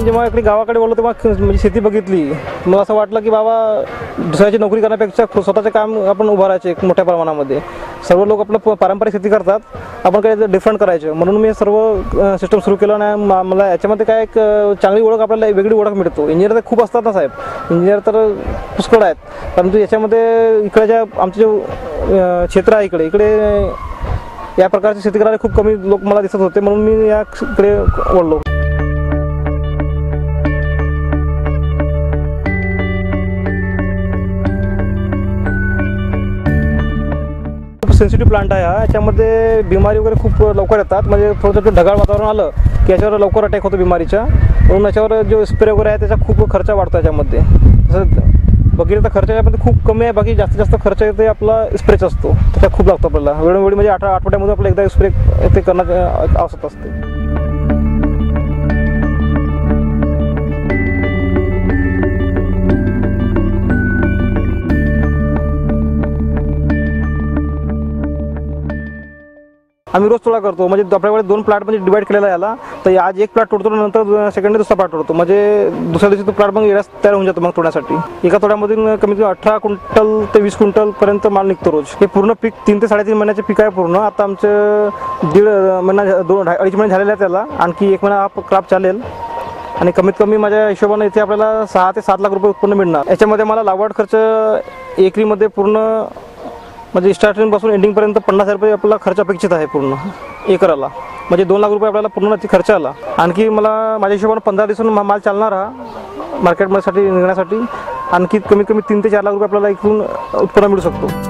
मी जेव्हा इकडे गावाकडे बोललो तेव्हा म्हणजे शेती बघितली. मला असं वाटलं की बाबा दुसऱ्याची नोकरी करण्यापेक्षा स्वतःचे काम आपण उभारायचे एक मोठ्या प्रमाणामध्ये. सर्व लोक आपलं प- पारंपरिक शेती करतात. आपण काही डिफरंट करायचं. म्हणून मी सर्व सिस्टम सुरू केलं आणि मला याच्यामध्ये काय एक चांगली ओळख आपल्याला वेगळी ओळख मिळतो. इंजिनियर तर खूप असतात ना साहेब. इंजिनियर तर पुष्कळ आहेत. परंतु याच्यामध्ये इकडच्या आमचे जे क्षेत्र आहे इकडे इकडे या प्रकारची शेती करायला खूप कमी लोक मला दिसत होते. म्हणून मी याकडे वळलो सेन्सिटिव्ह प्लांट आहे हा. याच्यामध्ये बिमारी वगैरे खूप लवकर येतात. म्हणजे थोडं थोडं ढगाळ वातावरण आलं की याच्यावर लवकर अटॅक होतो बिमारीच्या. म्हणून याच्यावर जो स्प्रे वगैरे आहे त्याचा खूप खर्च वाढतो याच्यामध्ये. तसंच बघितलं तर खर्च यामध्ये खूप कमी आहे. बाकी जास्तीत जास्त खर्च येते आपला स्प्रेच असतो. त्याचा खूप लागतो आपल्याला. वेळोवेळी म्हणजे आठ आठवड्यामध्ये आपल्याला एकदा स्प्रे ते करणं आवश्यक असते. आम्ही रोज तोडा करतो. म्हणजे आपल्याकडे दोन प्लॉट म्हणजे डिवाइड केलेला आहे याला. तर आज एक प्लॉट तोडतो नंतर सेकंड दुसरा प्लॉट तोडतो. म्हणजे दुसऱ्या दिवशी तो प्लॉट मग येण्यास तयार होऊन जातो मग तोडण्यासाठी. एका तोड्यामधून कमीत कमी अठरा क्विंटल ते वीस क्विंटल पर्यंत माल निघतो रोज. हे पूर्ण पीक तीन ते साडेतीन महिन्याचे पीक आहे पूर्ण. आता आमचं दीड महिना दोन अडीच महिने झालेले आहे त्याला आणखी एक महिना हा चालेल. आणि कमीत कमी माझ्या हिशोबाने इथे आपल्याला सहा ते सात लाख रुपये उत्पन्न मिळणार. याच्यामध्ये मला लागवड खर्च एकरीमध्ये पूर्ण म्हणजे स्टार्टिंगपासून एंडिंगपर्यंत पन्नास हजार रुपये आपला खर्च अपेक्षित आहे पूर्ण एकराला. म्हणजे दोन लाख रुपये आपल्याला पूर्ण खर्च आला. आणखी मला माझ्या हिशोबाने पंधरा दिवसांनी मा- माल चालणार हा. मार्केटमध्ये साठी निघण्यासाठी आणखी कमीत कमी तीन ते चार लाख रुपये आपल्याला एकूण उत्पन्न मिळू शकतो.